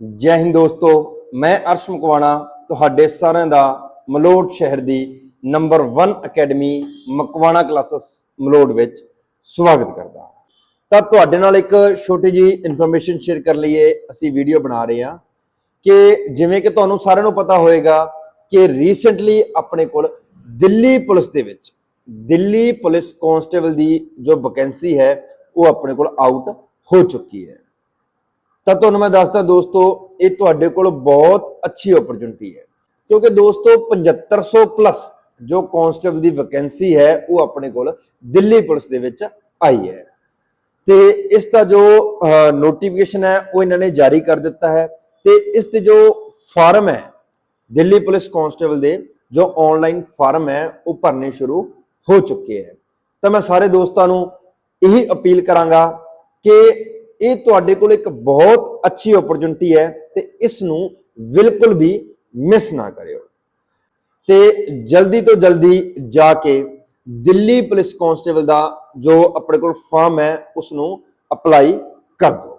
ਜੈ ਹਿੰਦ ਦੋਸਤੋ, ਮੈਂ ਅਰਸ਼ ਮਕਵਾਣਾ, ਤੁਹਾਡੇ ਸਾਰਿਆਂ ਦਾ ਮਲੋਟ ਸ਼ਹਿਰ ਦੀ number 1 academy Makwana classes Malout ਵਿੱਚ ਸਵਾਗਤ ਕਰਦਾ ਤਾਂ ਤੁਹਾਡੇ ਨਾਲ ਇੱਕ ਛੋਟੀ ਜੀ ਇਨਫੋਰਮੇਸ਼ਨ ਸ਼ੇਅਰ ਕਰ ਲਈਏ, ਅਸੀਂ ਵੀਡੀਓ ਬਣਾ ਰਹੇ ਹਾਂ ਕਿ ਜਿਵੇਂ ਕਿ ਤੁਹਾਨੂੰ ਸਾਰਿਆਂ ਨੂੰ ਪਤਾ ਹੋਵੇਗਾ ਕਿ ਰੀਸੈਂਟਲੀ ਆਪਣੇ ਕੋਲ ਦਿੱਲੀ ਪੁਲਿਸ ਦੇ ਵਿੱਚ, ਦਿੱਲੀ ਪੁਲਿਸ ਕਾਂਸਟੇਬਲ ਦੀ ਜੋ ਵੈਕੈਂਸੀ ਹੈ, ਉਹ ਆਪਣੇ ਕੋਲ ਆਊਟ ਹੋ ਚੁੱਕੀ ਹੈ। ਤਾਂ ਤੁਹਾਨੂੰ ਮੈਂ ਦੱਸਦਾ ਦੋਸਤੋ, ਇਹ ਤੁਹਾਡੇ ਕੋਲ ਬਹੁਤ ਅੱਛੀ ਓਪਰਚੁਨਿਟੀ ਹੈ। ਕਿਉਂਕਿ ਦੋਸਤੋ 7500 ਪਲੱਸ ਜੋ ਕਾਂਸਟੇਬਲ ਦੀ ਵੈਕੈਂਸੀ ਹੈ, ਉਹ ਆਪਣੇ ਕੋਲ ਦਿੱਲੀ ਪੁਲਿਸ ਦੇ ਵਿੱਚ ਆਈ ਹੈ। ਤੇ ਇਸ ਦਾ ਜੋ ਨੋਟੀਫਿਕੇਸ਼ਨ ਹੈ, ਉਹ ਇਹਨਾਂ ਨੇ ਜਾਰੀ ਕਰ ਦਿੱਤਾ ਹੈ। ਤੇ ਇਸ ਤੇ ਜੋ ਫਾਰਮ ਹੈ, ਦਿੱਲੀ ਪੁਲਿਸ ਕਾਂਸਟੇਬਲ ਦੇ, ਜੋ ਆਨਲਾਈਨ ਫਾਰਮ ਹੈ, ਉਹ ਭਰਨੇ ਸ਼ੁਰੂ ਹੋ ਚੁੱਕੇ ਹੈ। ਤਾਂ ਮੈਂ ਸਾਰੇ ਦੋਸਤਾਂ ਨੂੰ ਇਹੀ ਅਪੀਲ ਕਰਾਂਗਾ ਕਿ ਇਹ ਤੁਹਾਡੇ ਕੋਲ ਇੱਕ ਬਹੁਤ ਅੱਛੀ ਓਪਰਚੁਨਿਟੀ ਹੈ ਤੇ ਇਸ ਨੂੰ ਬਿਲਕੁਲ ਵੀ ਮਿਸ ਨਾ ਕਰਿਓ। ਤੇ ਜਲਦੀ ਤੋਂ ਜਲਦੀ ਜਾ ਕੇ ਦਿੱਲੀ ਪੁਲਿਸ ਕਾਂਸਟੇਬਲ ਦਾ ਜੋ ਆਪਣੇ ਕੋਲ ਫਾਰਮ ਹੈ ਉਸ ਨੂੰ ਅਪਲਾਈ ਕਰ ਦਿਓ।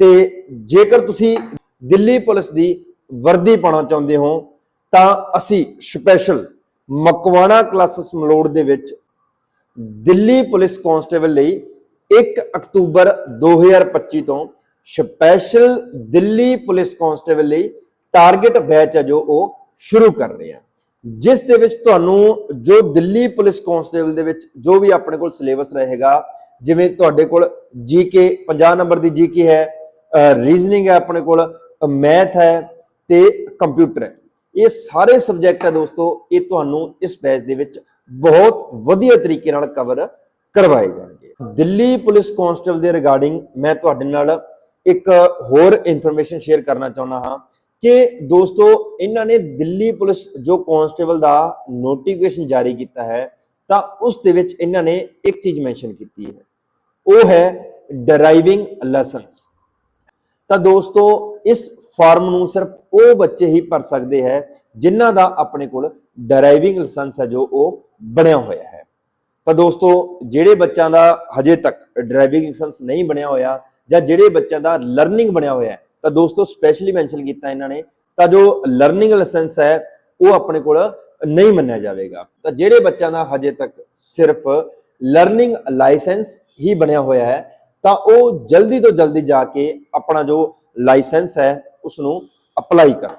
ਤੇ ਜੇਕਰ ਤੁਸੀਂ ਦਿੱਲੀ ਪੁਲਿਸ ਦੀ ਵਰਦੀ ਪਾਉਣਾ ਚਾਹੁੰਦੇ ਹੋ, ਤਾਂ ਅਸੀਂ ਸਪੈਸ਼ਲ ਮਕਵਾਣਾ ਕਲਾਸਸ ਮਲੋੜ ਦੇ ਵਿੱਚ ਦਿੱਲੀ ਪੁਲਿਸ ਕਾਂਸਟੇਬਲ ਲਈ 1 ਅਕਤੂਬਰ 2025 ਤੋਂ ਸਪੈਸ਼ਲ ਦਿੱਲੀ ਪੁਲਿਸ ਕਾਂਸਟੇਬਲ ਲਈ ਟਾਰਗੇਟ ਬੈਚ ਹੈ ਜੋ ਉਹ ਸ਼ੁਰੂ ਕਰ ਰਹੇ ਆ। ਜਿਸ ਦੇ ਵਿੱਚ ਤੁਹਾਨੂੰ ਜੋ ਦਿੱਲੀ ਪੁਲਿਸ ਕਾਂਸਟੇਬਲ ਦੇ ਵਿੱਚ ਜੋ ਵੀ ਆਪਣੇ ਕੋਲ ਸਿਲੇਬਸ ਰਹੇਗਾ, ਜਿਵੇਂ ਤੁਹਾਡੇ ਕੋਲ ਜੀਕੇ 50 ਨੰਬਰ ਦੀ ਜੀਕੇ ਹੈ ਰੀਜ਼ਨਿੰਗ ਹੈ ਆਪਣੇ ਕੋਲ ਮੈਥ ਹੈ ਤੇ ਕੰਪਿਊਟਰ ਹੈ। ਇਹ ਸਾਰੇ ਸਬਜੈਕਟ ਹੈ ਦੋਸਤੋ, ਇਹ ਤੁਹਾਨੂੰ ਇਸ ਬੈਚ ਦੇ ਵਿੱਚ ਬਹੁਤ ਵਧੀਆ ਤਰੀਕੇ ਨਾਲ ਕਵਰ ਕਰਵਾਏ ਜਾਣਗੇ। ਦਿੱਲੀ ਪੁਲਿਸ ਕਾਂਸਟੇਬਲ ਦੇ ਰਿਗਾਰਡਿੰਗ ਮੈਂ ਤੁਹਾਡੇ ਨਾਲ ਇੱਕ ਹੋਰ ਇਨਫੋਰਮੇਸ਼ਨ ਸ਼ੇਅਰ ਕਰਨਾ ਚਾਹੁੰਦਾ ਹਾਂ ਕਿ ਦੋਸਤੋ ਇਹਨਾਂ ਨੇ ਦਿੱਲੀ ਪੁਲਿਸ ਜੋ ਕਾਂਸਟੇਬਲ ਦਾ ਨੋਟੀਫਿਕੇਸ਼ਨ ਜਾਰੀ ਕੀਤਾ ਹੈ ਤਾਂ ਉਸ ਦੇ ਵਿੱਚ ਇਹਨਾਂ ਨੇ ਇੱਕ ਚੀਜ਼ ਮੈਂਸ਼ਨ ਕੀਤੀ ਹੈ। ਉਹ ਹੈ ਡਰਾਈਵਿੰਗ ਲਾਇਸੈਂਸ। ਤਾਂ ਦੋਸਤੋ ਇਸ ਫਾਰਮ ਨੂੰ ਸਿਰਫ ਉਹ ਬੱਚੇ ਹੀ ਭਰ ਸਕਦੇ ਹੈ ਜਿਨ੍ਹਾਂ ਦਾ ਆਪਣੇ ਕੋਲ ਡਰਾਈਵਿੰਗ ਲਾਇਸੈਂਸ ਹੈ ਜੋ ਉਹ ਬਣਿਆ ਹੋਇਆ ਹੈ। ਤਾਂ ਦੋਸਤੋ, ਜਿਹੜੇ ਬੱਚਿਆਂ ਦਾ ਹਜੇ ਤੱਕ ਡਰਾਈਵਿੰਗ ਲਾਇਸੈਂਸ ਨਹੀਂ ਬਣਿਆ ਹੋਇਆ ਜਾਂ ਜਿਹੜੇ ਬੱਚਿਆਂ ਦਾ ਲਰਨਿੰਗ ਬਣਿਆ ਹੋਇਆ ਤਾਂ ਦੋਸਤੋ ਸਪੈਸ਼ਲੀ ਮੈਂਸ਼ਨ ਕੀਤਾ ਇਹਨਾਂ ਨੇ, ਤਾਂ ਜੋ ਲਰਨਿੰਗ ਲਾਇਸੈਂਸ ਹੈ, ਉਹ ਆਪਣੇ ਕੋਲ ਨਹੀਂ ਮੰਨਿਆ ਜਾਵੇਗਾ। ਤਾਂ ਜਿਹੜੇ ਬੱਚਿਆਂ ਦਾ ਹਜੇ ਤੱਕ ਸਿਰਫ ਲਰਨਿੰਗ ਲਾਇਸੈਂਸ ਹੀ ਬਣਿਆ ਹੋਇਆ ਹੈ, ਤਾਂ ਉਹ ਜਲਦੀ ਤੋਂ ਜਲਦੀ ਜਾ ਕੇ ਆਪਣਾ ਜੋ ਲਾਇਸੈਂਸ ਹੈ ਉਸ ਨੂੰ ਅਪਲਾਈ ਕਰੋ।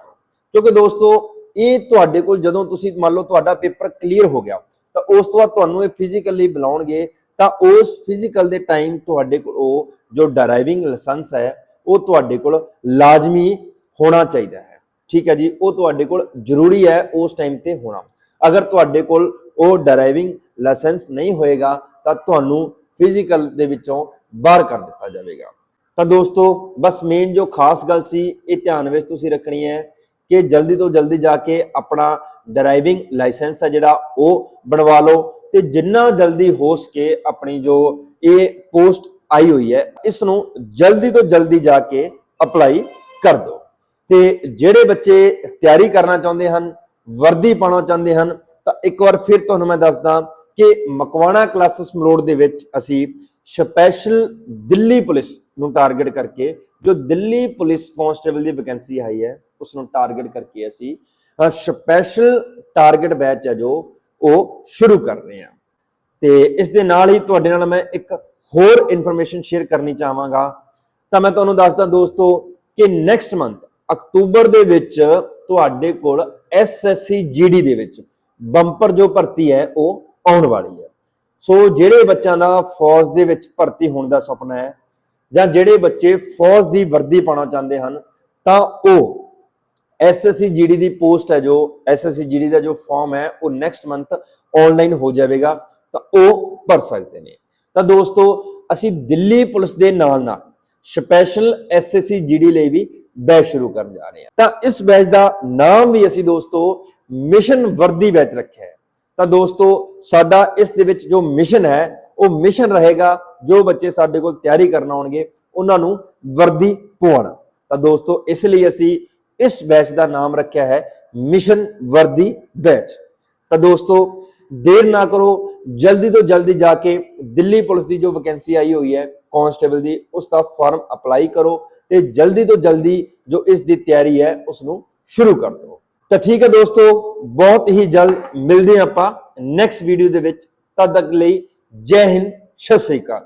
ਕਿਉਂਕਿ ਦੋਸਤੋ, ਇਹ ਤੁਹਾਡੇ ਕੋਲ ਜਦੋਂ ਤੁਸੀਂ ਮੰਨ ਲਓ ਤੁਹਾਡਾ ਪੇਪਰ ਕਲੀਅਰ ਹੋ ਗਿਆ ਤਾਂ ਉਸ ਤੋਂ ਬਾਅਦ ਤੁਹਾਨੂੰ ਇਹ ਫਿਜ਼ੀਕਲੀ ਬੁਲਾਉਣਗੇ, ਤਾਂ ਉਸ ਫਿਜ਼ੀਕਲ ਦੇ ਟਾਈਮ ਤੁਹਾਡੇ ਕੋਲ ਉਹ ਜੋ ਡਰਾਈਵਿੰਗ ਲਾਇਸੈਂਸ ਹੈ, ਉਹ ਤੁਹਾਡੇ ਕੋਲ ਲਾਜ਼ਮੀ ਹੋਣਾ ਚਾਹੀਦਾ ਹੈ। ਠੀਕ ਹੈ ਜੀ, ਉਹ ਤੁਹਾਡੇ ਕੋਲ ਜ਼ਰੂਰੀ ਹੈ ਉਸ ਟਾਈਮ ਤੇ ਹੋਣਾ। ਅਗਰ ਤੁਹਾਡੇ ਕੋਲ ਉਹ ਡਰਾਈਵਿੰਗ ਲਾਇਸੈਂਸ ਨਹੀਂ ਹੋਏਗਾ, ਤਾਂ ਤੁਹਾਨੂੰ ਫਿਜ਼ੀਕਲ ਦੇ ਵਿੱਚੋਂ ਬਾਹਰ ਕਰ ਦਿੱਤਾ ਜਾਵੇਗਾ। ਤਾਂ ਦੋਸਤੋ, ਬਸ ਮੇਨ ਜੋ ਖਾਸ ਗੱਲ ਸੀ, ਇਹ ਧਿਆਨ ਵਿੱਚ ਤੁਸੀਂ ਰੱਖਣੀ ਹੈ। ਕਿ ਜਲਦੀ ਤੋਂ ਜਲਦੀ ਜਾ ਕੇ ਆਪਣਾ ਡਰਾਈਵਿੰਗ ਲਾਇਸੈਂਸ ਹੈ ਜਿਹੜਾ ਉਹ ਬਣਵਾ ਲਓ ਤੇ ਜਿੰਨਾ ਜਲਦੀ ਹੋ ਸਕੇ ਆਪਣੀ ਜੋ ਇਹ ਪੋਸਟ ਆਈ ਹੋਈ ਹੈ ਇਸ ਨੂੰ ਜਲਦੀ ਤੋਂ ਜਲਦੀ ਜਾ ਕੇ ਅਪਲਾਈ ਕਰ ਦਿਓ। ਤੇ ਜਿਹੜੇ ਬੱਚੇ ਤਿਆਰੀ ਕਰਨਾ ਚਾਹੁੰਦੇ ਹਨ, ਵਰਦੀ ਪਾਉਣਾ ਚਾਹੁੰਦੇ ਹਨ, ਤਾਂ ਇੱਕ ਵਾਰ ਫਿਰ ਤੁਹਾਨੂੰ ਮੈਂ ਦੱਸਦਾ ਕਿ ਮਕਵਾਣਾ ਕਲਾਸਸ ਮਲੋੜ ਦੇ ਵਿੱਚ ਅਸੀਂ ਸਪੈਸ਼ਲ ਦਿੱਲੀ ਪੁਲਿਸ ਨੂੰ ਟਾਰਗੇਟ ਕਰਕੇ, ਜੋ ਦਿੱਲੀ ਪੁਲਿਸ ਕਾਂਸਟੇਬਲ ਦੀ ਵੈਕੈਂਸੀ ਆਈ ਹੈ, ਉਸ ਨੂੰ ਟਾਰਗੇਟ ਕਰਕੇ ਅਸੀਂ ਸਪੈਸ਼ਲ ਟਾਰਗੇਟ ਬੈਚ ਹੈ ਜੋ ਉਹ ਸ਼ੁਰੂ ਕਰ ਰਹੇ ਹਾਂ। ਤੇ ਇਸ ਦੇ ਨਾਲ ਹੀ ਤੁਹਾਡੇ ਨਾਲ ਮੈਂ ਇੱਕ ਹੋਰ ਇਨਫੋਰਮੇਸ਼ਨ ਸ਼ੇਅਰ ਕਰਨੀ ਚਾਹਾਂਗਾ। ਤਾਂ ਮੈਂ ਤੁਹਾਨੂੰ ਦੱਸਦਾ ਦੋਸਤੋ ਕਿ ਨੈਕਸਟ ਮੰਥ ਅਕਤੂਬਰ ਦੇ ਵਿੱਚ ਤੁਹਾਡੇ ਕੋਲ ਐਸਐਸਸੀ ਜੀਡੀ ਦੇ ਵਿੱਚ ਬੰਪਰ ਜੋ ਭਰਤੀ ਹੈ, ਉਹ ਆਉਣ ਵਾਲੀ ਹੈ। ਸੋ ਜਿਹੜੇ ਬੱਚਿਆਂ ਦਾ ਫੌਜ ਦੇ ਵਿੱਚ ਭਰਤੀ ਹੋਣ ਦਾ ਸੁਪਨਾ ਹੈ ਜਾਂ ਜਿਹੜੇ ਬੱਚੇ ਫੌਜ ਦੀ ਵਰਦੀ ਪਾਉਣਾ ਚਾਹੁੰਦੇ ਹਨ, ਤਾਂ ਉਹ ਐਸਐਸਸੀ ਜੀਡੀ ਦੀ ਪੋਸਟ ਹੈ ਜੋ ਐਸਐਸਸੀ ਜੀਡੀ ਦਾ ਜੋ ਫਾਰਮ ਹੈ, ਉਹ ਨੈਕਸਟ ਮੰਥ ਆਨਲਾਈਨ ਹੋ ਜਾਵੇਗਾ, ਤਾਂ ਉਹ ਭਰ ਸਕਦੇ ਨੇ। ਤਾਂ ਦੋਸਤੋ, ਅਸੀਂ ਦਿੱਲੀ ਪੁਲਿਸ ਦੇ ਨਾਲ ਨਾਲ ਸਪੈਸ਼ਲ ਐਸਐਸਸੀ ਜੀਡੀ ਲਈ ਵੀ ਬੈਚ ਸ਼ੁਰੂ ਕਰਨ ਜਾ ਰਹੇ ਹਾਂ। ਤਾਂ ਇਸ ਬੈਚ ਦਾ ਨਾਮ ਵੀ ਅਸੀਂ ਦੋਸਤੋ ਮਿਸ਼ਨ ਵਰਦੀ ਬੈਚ ਰੱਖਿਆ ਹੈ। ਤਾਂ ਦੋਸਤੋ, ਸਾਡਾ ਇਸ ਦੇ ਵਿੱਚ ਜੋ ਮਿਸ਼ਨ ਹੈ, ਉਹ ਮਿਸ਼ਨ ਰਹੇਗਾ ਜੋ ਬੱਚੇ ਸਾਡੇ ਕੋਲ ਤਿਆਰੀ ਕਰਨ ਆਉਣਗੇ, ਉਹਨਾਂ ਨੂੰ ਵਰਦੀ ਪਵਾਉਣਾ। ਤਾਂ ਦੋਸਤੋ, ਇਸ ਲਈ ਅਸੀਂ ਇਸ ਬੈਚ ਦਾ ਨਾਮ ਰੱਖਿਆ ਹੈ ਮਿਸ਼ਨ ਵਰਦੀ ਬੈਚ ਤਾਂ ਦੋਸਤੋ, ਦੇਰ ਨਾ ਕਰੋ, ਜਲਦੀ ਤੋਂ ਜਲਦੀ ਜਾ ਕੇ ਦਿੱਲੀ ਪੁਲਿਸ ਦੀ ਜੋ ਵੈਕੈਂਸੀ ਆਈ ਹੋਈ ਹੈ ਕਾਂਸਟੇਬਲ ਦੀ, ਉਸ ਦਾ ਫਾਰਮ ਅਪਲਾਈ ਕਰੋ ਤੇ ਜਲਦੀ ਤੋਂ ਜਲਦੀ ਜੋ ਇਸ ਦੀ ਤਿਆਰੀ ਹੈ ਉਸ ਨੂੰ ਸ਼ੁਰੂ ਕਰ ਦਿਓ। ਤਾਂ ਠੀਕ ਹੈ ਦੋਸਤੋ, ਬਹੁਤ ਹੀ ਜਲਦ ਮਿਲਦੇ ਹਾਂ ਆਪਾਂ ਨੈਕਸਟ ਵੀਡੀਓ ਦੇ ਵਿੱਚ। ਤਦ ਤੱਕ ਲਈ ਜੈ ਹਿੰਦ, ਸਤਿ ਸ੍ਰੀ ਅਕਾਲ।